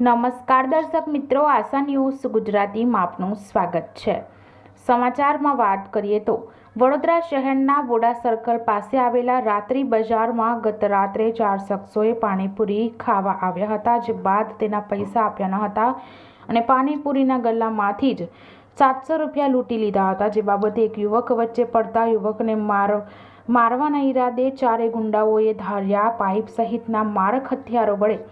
નમસ્કાર દર્શક મિત્રો, આશા ન્યૂઝ ગુજરાતીમાં આપનું સ્વાગત છે. સમાચારમાં વાત કરીએ તો, વડોદરા શહેરના વોડા સર્કલ પાસે આવેલા રાત્રિ બજારમાં ગત રાત્રે ચાર શખ્સોએ પાણીપુરી ખાવા આવ્યા હતા, જે બાદ તેના પૈસા આપ્યા ન હતા અને પાણીપુરીના ગલ્લામાંથી જ સાતસો રૂપિયા લૂંટી લીધા હતા. જે બાબતે એક યુવક વચ્ચે પડતા યુવકને માર, મારવાના ઈરાદે ચારે ગુંડાઓએ ધાર્યા. પાઇપ સહિતના મારક હથિયારો વડે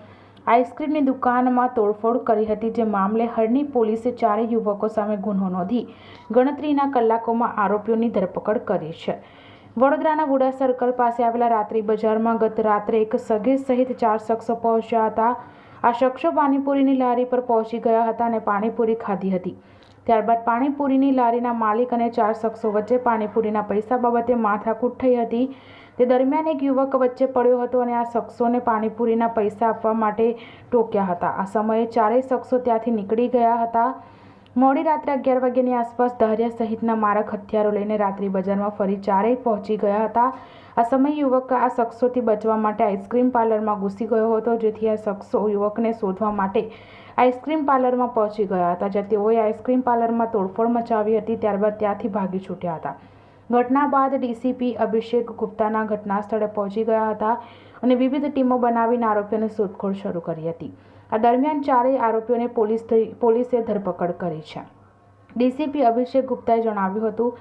આઈસ્ક્રીમની દુકાનમાં તોડફોડ કરી હતી, જે મામલે હરણી પોલીસે ચારેય યુવકો સામે ગુન્હો નોંધી ગણતરીના કલાકોમાં આરોપીઓની ધરપકડ કરી છે. વડોદરાના વુડા સર્કલ પાસે આવેલા રાત્રિ બજારમાં ગત રાત્રે એક સગીર સહિત ચાર શખ્સો પહોંચ્યા હતા. આ શખ્સો પાણીપુરીની લારી પર પહોંચી ગયા હતા અને પાણીપુરી ખાધી હતી. ત્યારબાદ પાણીપુરીની લારીના માલિક અને ચાર શખ્સો વચ્ચે પાણીપુરીના પૈસા બાબતે માથાકૂટ થઈ હતી. તે દરમિયાન એક યુવક વચ્ચે પડ્યો હતો અને આ શખ્સોને પાણીપુરીના પૈસા આપવા માટે ટોક્યા હતા. આ સમયે ચારેય શખ્સો ત્યાંથી નીકળી ગયા હતા. મોડી રાત્રે અગિયાર વાગ્યાની આસપાસ ધારિયા સહિતના મારક હથિયારો લઈને રાત્રિ બજારમાં ફરી ચારેય પહોંચી ગયા હતા. આ સમયે યુવક આ શખ્સોથી બચવા માટે આઈસ્ક્રીમ પાર્લરમાં ઘૂસી ગયો હતો, જેથી આ શખ્સો યુવકને શોધવા માટે આઈસ્ક્રીમ પાર્લરમાં પહોંચી ગયા હતા. જ્યાં તેઓએ આઈસ્ક્રીમ પાર્લરમાં તોડફોડ મચાવી હતી, ત્યારબાદ ત્યાંથી ભાગી છૂટ્યા હતા. ઘટના બાદ ડીસીપી અભિષેક ગુપ્તાના ઘટના સ્થળે પહોંચી ગયા હતા અને વિવિધ ટીમો બનાવીને આરોપીઓની શોધખોળ શરૂ કરી હતી. આ દરમિયાન ચારેય આરોપીઓને પોલીસ પોલીસે ધરપકડ કરી છે. ડીસીપી અભિષેક ગુપ્તાએ જણાવ્યું હતું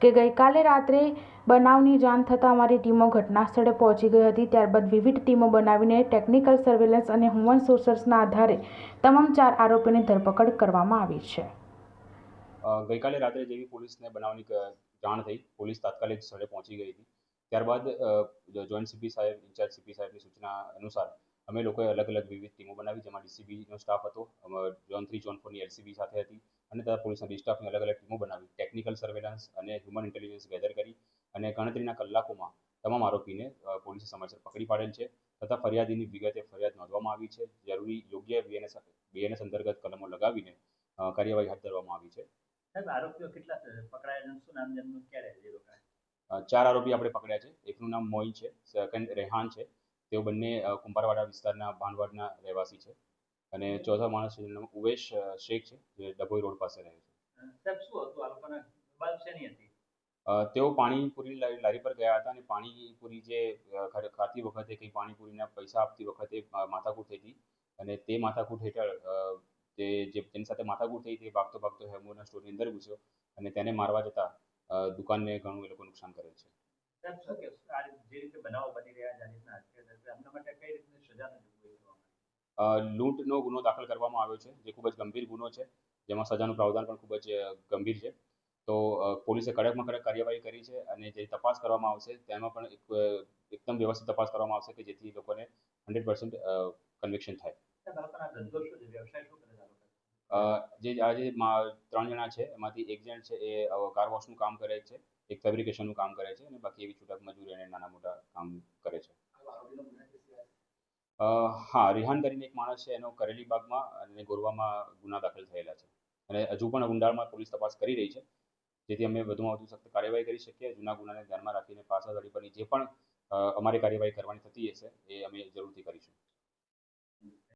કે, ગઈકાલે રાત્રે બનાવની જાણ થતાં અમારી ટીમો ઘટના સ્થળે પહોંચી ગઈ હતી. ત્યારબાદ વિવિધ ટીમો બનાવીને ટેકનિકલ સર્વેલન્સ અને હ્યુમન સોર્સર્સના આધારે તમામ ચાર આરોપીઓની ધરપકડ કરવામાં આવી છે. ગઈકાલે રાત્રે જેવી પોલીસને બનાવની જાણ થઈ. પોલીસ તાત્કાલિક સ્થળે પહોંચી ગઈ હતી. ત્યારબાદ જોઈન્ટ સીપી સાહેબ ઇન્ચાર્જ સીપી સાહેબની સૂચના અનુસાર અમે લોકોએ અલગ અલગ વિવિધ ટીમો બનાવી, જેમાં ડીસીબીનો સ્ટાફ હતો ઝોન થ્રી ઝોન ફોરની એલસીબી સાથે હતી અને તથા પોલીસના બી સ્ટાફની અલગ અલગ ટીમો બનાવી ટેકનિકલ સર્વેલન્સ અને હ્યુમન ઇન્ટેલિજન્સ ગેધર કરી અને ગણતરીના કલાકોમાં તમામ આરોપીને પોલીસે સમયસર પકડી પાડેલ છે તથા ફરિયાદીની વિગતે ફરિયાદ નોંધવામાં આવી છે. જરૂરી યોગ્ય બીએનએસ બીએનએસ અંતર્ગત કલમો લગાવીને કાર્યવાહી હાથ ધરવામાં આવી છે સાહેબ આરોપીઓ કેટલા પકડાયા શું નામ જન્મ ક્યારે ચાર આરોપી આપણે પકડ્યા છે. એકનું નામ મોઇન છે સેકન્ડ રેહાન છે. તેઓ બંને કુંભારવાડા વિસ્તારના ભાનવાડના રહેવાસી છે. અને ચોથા માણસ છે નામ ઉવેશ શેખ છે જે ડભોઈ રોડ પાસે રહે છે. સાહેબ શું હતું? આ લોકોના બાદ શેની હતી? તેઓ પાણીપુરી લારી પર ગયા હતા અને પાણીપુરી જે ખાતી વખતે કંઈ પાણીપુરીના પૈસા આપતી વખતે માથાકૂટ થઈ હતી. અને તે માથાકૂટ હેઠળ તે જે તેની સાથે માથાકૂટ થઈ તે ભાગતો ભાગતો હેમોના સ્ટોરની અંદર ઘૂસ્યો અને તેને મારવા જતા દુકાનને ઘણું એ લોકો નુકસાન કરે છે. જે રીતે બનાવો બની રહ્યા માટે કઈ લૂંટનો ગુનો દાખલ કરવામાં આવ્યો છે જે ખૂબ જ ગંભીર ગુનો છે જેમાં સજાનું પ્રાવધાન પણ ખૂબ જ ગંભીર છે. તો પોલીસે કડકમાં કડક કાર્યવાહી કરી છે અને જે તપાસ કરવામાં આવશે તેમાં પણ એક એકદમ વ્યવસ્થિત તપાસ કરવામાં આવશે કે જેથી લોકોને હંડ્રેડ પર્સન્ટ કન્વિક્શન થાય. જે આજે ત્રણ જણા છે, એમાંથી એક જણ છે એ કાર વોશનું કામ કરે છે, એક ફેબ્રિકેશનનું કામ કરે છે અને બાકી એવી છૂટક મજૂરી અને નાના મોટા કામ કરે છે. હા, રિહાન કરીને એક માણસ છે, એનો કરેલી બાગમાં અને ગોરવામાં ગુના દાખલ થયેલા છે. અને હજુ પણ ઊંડાણમાં પોલીસ તપાસ કરી રહી છે. જેથી અમે વધુમાં વધુ સખત કાર્યવાહી કરી શકીએ, જૂના ગુનાને ધ્યાનમાં રાખીને પાછા પરની જે પણ અમારી કાર્યવાહી કરવાની થતી હશે, એ અમે જરૂરથી કરીશું.